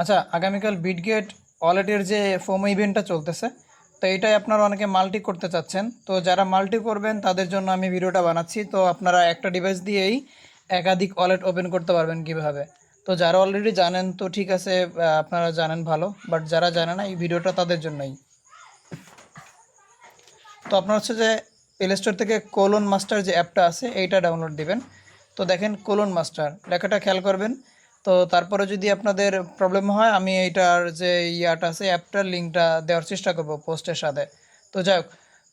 আচ্ছা আগামীকাল বিটগেট ওয়ালেটের যে ফোমো ইভেন্টটা চলতেছে, তো এটাই আপনারা অনেকে মাল্টি করতে চাচ্ছেন। তো যারা মাল্টি করবেন, তাদের জন্য আমি ভিডিওটা বানাচ্ছি। তো আপনারা একটা ডিভাইস দিয়েই একাধিক ওয়ালেট ওপেন করতে পারবেন কীভাবে। তো যারা অলরেডি জানেন, তো ঠিক আছে আপনারা জানেন ভালো। বাট যারা জানে না, এই ভিডিওটা তাদের জন্যই। তো আপনার হচ্ছে যে প্লে স্টোর থেকে কোলন মাস্টার যে অ্যাপটা আছে, এইটা ডাউনলোড দিবেন। তো দেখেন কোলন মাস্টার লেখাটা খেয়াল করবেন। তো তারপরে যদি আপনাদের প্রবলেম হয়, আমি এইটার যে ইয়াটা আছে অ্যাপটার লিঙ্কটা দেওয়ার চেষ্টা করব পোস্টের সাথে। তো যাই হোক,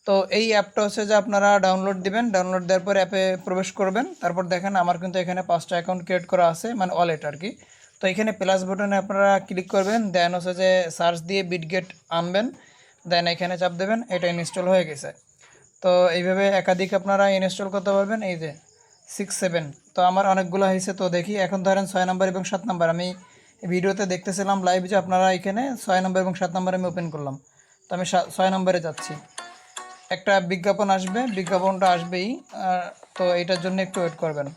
তো এই অ্যাপটা হচ্ছে যে আপনারা ডাউনলোড দিবেন ডাউনলোড দেওয়ার পর অ্যাপে প্রবেশ করবেন। তারপর দেখেন আমার কিন্তু এখানে পাঁচটা অ্যাকাউন্ট ক্রিয়েট করা আছে মানে ওয়ালেট আর কি। তো এখানে প্লাস বাটনে আপনারা ক্লিক করবেন দেন হচ্ছে যে সার্চ দিয়ে বিটগেট আনবেন দেন এখানে চাপ দেবেন, এটা ইনস্টল হয়ে গেছে। তো এইভাবে একাধিক আপনারা ইনস্টল করতে পারবেন, এই যে সিক্স সেভেন তো আমার অনেকগুলো হয়েছে, তো দেখি। এখন ধরেন ছয় নম্বর এবং সাত নম্বর। আমি ভিডিওতে দেখতেছিলাম লাইভ যে আপনারা এখানে ছয় নম্বর এবং সাত নম্বর আমি ওপেন করলাম। তো আমি ছয় নম্বরে যাচ্ছি। একটা বিজ্ঞাপন আসবে, বিজ্ঞাপনটা আসবেই। তো এটার জন্য একটু ওয়েট করবেন।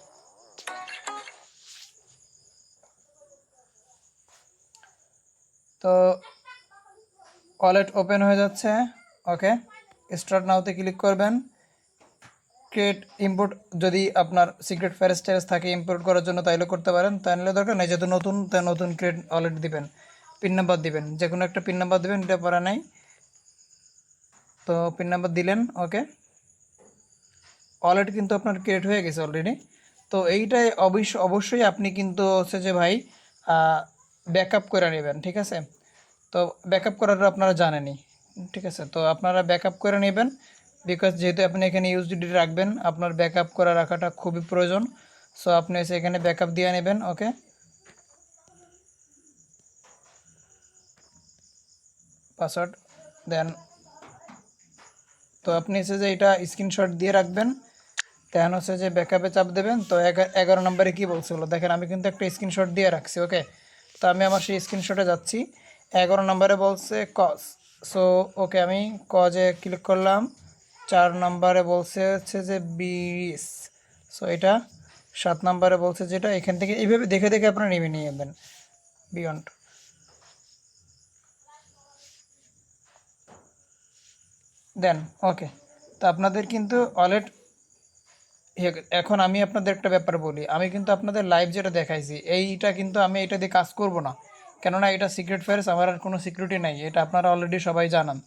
তো ওয়ালেট ওপেন হয়ে যাচ্ছে। ওকে স্টার্ট নাওতে ক্লিক করবেন। ক্রিয়েট ইম্পোর্ট যদি আপনার সিক্রেট ফ্যারেস ট্যারেস থাকে ইম্পোর্ট করার জন্য তাইলে করতে পারেন। তাহলে দরকার নেই, যেহেতু নতুন তাই নতুন ক্রিয়েট ওয়ালেট দিবেন। পিন নাম্বার দিবেন। যে কোনো একটা পিন নাম্বার দিবেন, এটা পারা নাই। তো পিন নাম্বার দিলেন ওকে ওয়ালেট কিন্তু আপনার ক্রিয়েট হয়ে গেছে অলরেডি তো এইটাই অবশ্য, অবশ্যই আপনি কিন্তু হচ্ছে যে ভাই ব্যাকআপ করে নেবেন, ঠিক আছে? তো ব্যাকআপ করাটা আপনারা জানেনই, ঠিক আছে? তো আপনারা ব্যাকআপ করে নেবেন। বিকজ যেহেতু আপনি এখানে ইউজডিডি রাখবেন, আপনার ব্যাকআপ করে রাখাটা খুবই প্রয়োজন। সো আপনি এসে এখানে ব্যাকআপ দিয়ে নেবেন ওকে পাসওয়ার্ড দেন তো আপনি এসে যে এটা স্ক্রিনশট দিয়ে রাখবেন দেন হচ্ছে যে ব্যাকআপে চাপ দেবেন। তো এগা- এগারো নম্বরে কী বলছিল? দেখেন, আমি কিন্তু একটা স্ক্রিনশট দিয়ে রাখছি ওকে তো আমি আমার সেই স্ক্রিনশটে যাচ্ছি। এগারো নম্বরে বলছে কজ সো ওকে আমি কজে ক্লিক করলাম। চার নম্বরে বলছে হচ্ছে যে বিশ। সো এটা সাত নম্বরে বলছে যেটা, এখান থেকে এইভাবে দেখে দেখে আপনারা নেমে নিয়ে যাবেন। বিয়ন্ড দেন ওকে তো আপনাদের কিন্তু ওয়ালেট এখন আমি আপনাদের একটা ব্যাপার বলি। আমি কিন্তু আপনাদের লাইভ যেটা দেখাইছি, এইটা কিন্তু আমি এটা দিয়ে কাজ করব না। কেননা এটা সিক্রেট ফেয়ার্স আমার আর কোনো সিকিউরিটি নাই। এটা আপনারা অলরেডি সবাই জানান।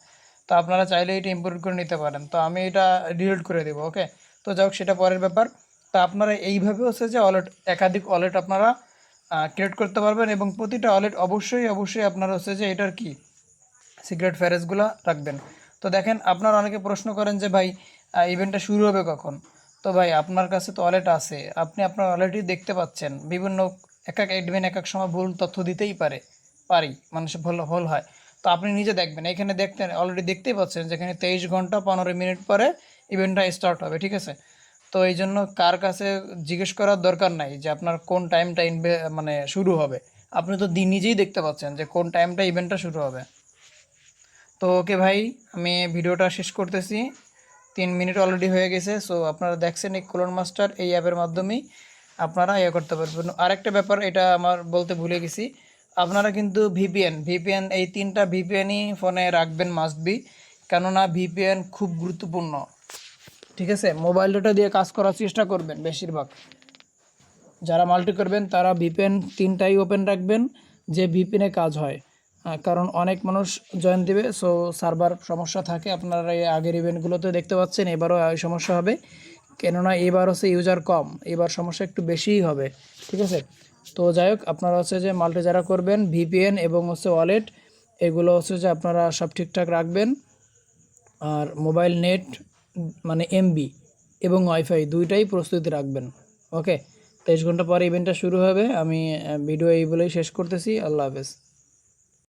তো আপনারা চাইলে এটা ইম্পোর্ট করে নিতে পারেন। তো আমি এটা ডিলিট করে দেবো ওকে তো যাই হোক, সেটা পরের ব্যাপার। তো আপনারা এইভাবে হচ্ছে যে ওয়ালেট একাধিক ওয়ালেট আপনারা ক্রিয়েট করতে পারবেন এবং প্রতিটা ওয়ালেট অবশ্যই অবশ্যই আপনারা হচ্ছে যে এটার কি? সিক্রেট ফ্যারেসগুলো রাখবেন। তো দেখেন, আপনারা অনেকে প্রশ্ন করেন যে, ভাই ইভেন্টটা শুরু হবে কখন? তো ভাই, আপনার কাছে তো ওয়ালেট আছে। আপনি আপনার ওয়ালেটই দেখতে পাচ্ছেন। বিভিন্ন এক এক অ্যাডমিন এক এক সময় ভুল তথ্য দিতেই পারে, পারি। মানুষের ভুল ভুল হয়। তো আপনি নিজে দেখবেন। এখানে দেখতেন অলরেডি দেখতেই পাচ্ছেন যেখানে তেইশ ঘণ্টা পনেরো মিনিট পরে ইভেন্টটা স্টার্ট হবে, ঠিক আছে? তো এই জন্য কার কাছে জিজ্ঞেস করার দরকার নাই যে আপনার কোন টাইমটা মানে শুরু হবে। আপনি তো দিন নিজেই দেখতে পাচ্ছেন যে কোন টাইমটা ইভেন্টটা শুরু হবে। তো ওকে ভাই, আমি ভিডিওটা শেষ করতেছি। তিন মিনিট অলরেডি হয়ে গেছে সো আপনারা দেখছেন এই কোলন মাস্টার এই অ্যাপের মাধ্যমেই আপনারা ইয়ে করতে পারবেন। আরেকটা ব্যাপার, এটা আমার বলতে ভুলে গেছি। আপনারা কিন্তু ভিপিএন ভিপিএন এই তিনটা ভিপিএনই ফোনে রাখবেন মাস্ট বি কেননা ভিপিএন খুব গুরুত্বপূর্ণ। ঠিক আছে? মোবাইল ডেটা দিয়ে কাজ করার চেষ্টা করবেন বেশিরভাগ। যারা মাল্টি করবেন, তারা ভিপিএন তিনটাই ওপেন রাখবেন, যে ভিপিএনে কাজ হয়। কারণ অনেক মানুষ জয়েন দিবে সো সার্ভার সমস্যা থাকে। আপনারা এই আগের ইভেন্টগুলোতে দেখতে পাচ্ছেন, এবারও সমস্যা হবে। কেননা এবার হচ্ছে ইউজার কম, এবার সমস্যা একটু বেশিই হবে। ঠিক আছে? তো যাই হোক আপনারা হচ্ছে যে মাল্টি যারা করবেন ভিপিএন এবং হচ্ছে ওয়ালেট এগুলো হচ্ছে যে আপনারা সব ঠিকঠাক রাখবেন। আর মোবাইল নেট মানে এমবি এবং ওয়াইফাই দুইটাই প্রস্তুতি রাখবেন। ওকে তেইশ ঘণ্টা পরে ইভেন্টটা শুরু হবে। আমি ভিডিও এই বলেই শেষ করতেছি। আল্লাহ হাফেজ।